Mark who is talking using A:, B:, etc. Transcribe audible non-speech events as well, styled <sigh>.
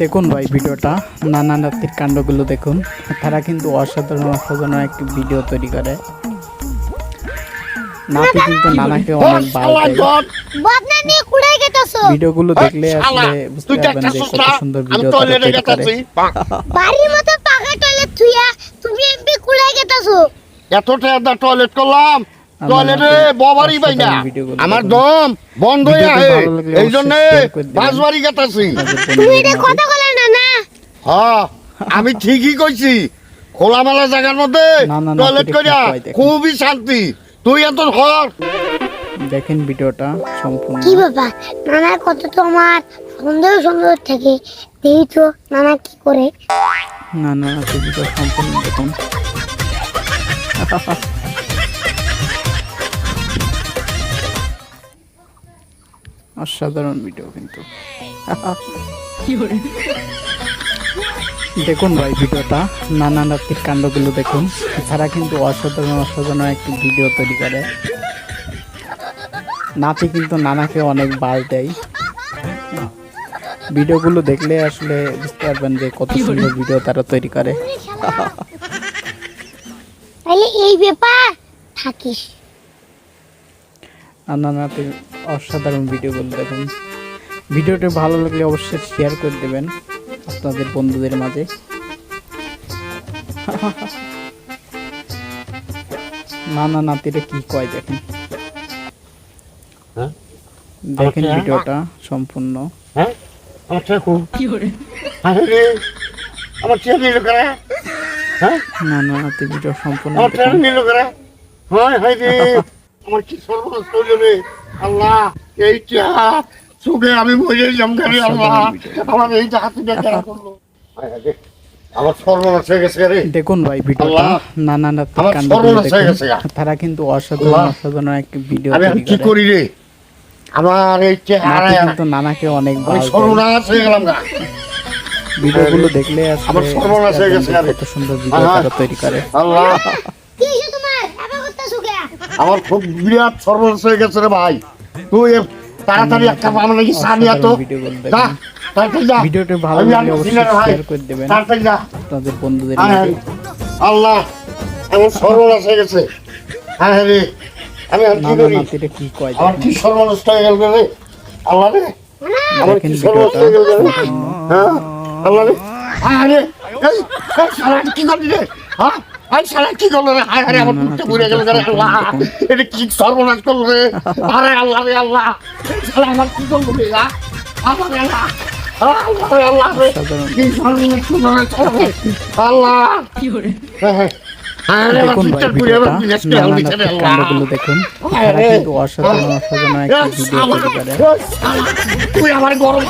A: দেখুন ভাই ভিডিওটা নানা নাতির কাণ্ডগুলো দেখুন। তারা কিন্তু অসাধারণ অসাধারণ একটি ভিডিও তৈরি করে। নাতি কিন্তু নানাকে অনেক
B: গেতাছো।
A: ভিডিওগুলো দেখলে আসলে বুঝতে
C: তুই
A: পারবেন যে কত
C: না।
A: সুন্দর ভিডিও তৈরি করে।
C: গেতাছি
B: বাড়ির মতো পাকা টয়লেট থুইয়া তুমি এমপি কুড়াই গেতাছো।
C: এত টয়লেট করলাম। টয়লেটে
A: হাতে
C: ববারই পাই না আমার দম বন্ধ হয়ে আহে এই জন্য
A: share করে দিবেন।
C: বাসবাড়ি গেতাছি।
B: তুমি এটা কথা বলে না না।
C: হ্যাঁ আমি ঠিকই কইছি। খোলামেলা জায়গার মধ্যে টয়লেট করিয়া। খুবই শান্তি। তুই এত হর
A: দেখেন ভিডিওটা সম্পূর্ণ।
B: কি ব্যাপার নানা কত তো আমার সুন্দর সুন্দর থাকে। দেখি তো নানা কি করে।
A: নানা ভিডিও সম্পূর্ণ দেখুন। <laughs> অসাধারণ ভিডিও কিন্তু। দেখুন ভাই ভিডিওটা নানা নাতির কাণ্ডগুলো দেখুন। তারা কিন্তু অসাধারণ অসাধারণ একটি ভিডিও তৈরি করে। নাতি কিন্তু নানাকে অনেক বাল দেয়। ভিডিওগুলো দেখলে আসলে বুঝতে পারবেন যে কত সুন্দর ভিডিও তারা তৈরি করে।
B: এই ব্যাপার থাকিস।
A: আর নানাতে অসাধারণ ভিডিওগুলো দেখুন। ভিডিওটি ভালো লাগলে অবশ্যই শেয়ার করে দেবেন আপনাদের বন্ধুদের মাঝে। নানা নাতিরে কি কয় দেখেন।
C: হ্যাঁ?
A: দেখেন ভিডিওটা সম্পূর্ণ।
C: হ্যাঁ? হ্যাঁ?
A: নানা নাতি ভিডিও সম্পূর্ণ
C: হয় হয় রে! আমার কি সর্বনাশ করল রে? আল্লাহ এইটা চোখে আমি মরে যাম করে আল্লাহ? আমার দেখা <laughs> করল। আমার সর্বনাশ হয়ে গেছে রে।
A: দেখুন ভাই ভিডিওটা নানা
C: গা।
A: তারা কিন্তু অসাধারণ অসাধারণ একটি ভিডিও
C: আমি কি
A: করি।
C: রে? আমার এই চেহারা
A: কিন্তু নানাকে অনেক
C: আমি সর্বনাশ হয়ে গেলাম গা।
A: ভিডিওগুলো দেখলে
C: আমার সর্বনাশ হয়ে গেছে
A: কত সুন্দর ভিডিও তৈরি করে।
C: আল্লাহ
B: কি হইছে তোমার এবার করতেছো কে
C: আমার খুব বিরাট সর্বনাশ হয়ে গেছে রে ভাই। তুই তাড়াতাড়ি একটা আমার নাকি সামনে তো। যা তাড়াতাড়ি যা।
A: ভিডিওটি ভালো লাগলে
C: আর
A: অবশ্যই। শেয়ার করে দেবেন।
C: তাড়াতাড়ি যা।
A: আপনাদের বন্ধুদের
C: আল্লাহ আমার সর্বনাশ হয়ে গেছে। হ্যাঁ হ্যাঁ রে। আমি আর কি করি?
A: কি কয়
C: আমার। কি সর্বনাশ হয়ে গেল রে? আল্লাহ রে। আমার কি সর্বনাশ হয়ে গেল রে? হ্যাঁ? আল্লাহ রে। হ্যাঁ রে। এই শালা কি করলি রে? হ্যাঁ? এই শালা কি করল রে? হায় হায় আমার গেল রে আল্লাহ।
A: দেখুন।
C: এটা কি সর্বনাশ করল রে? আরে আল্লাহ রে আল্লাহ। এই আমার কি করল রে আল্লাহ তুই আমার গরম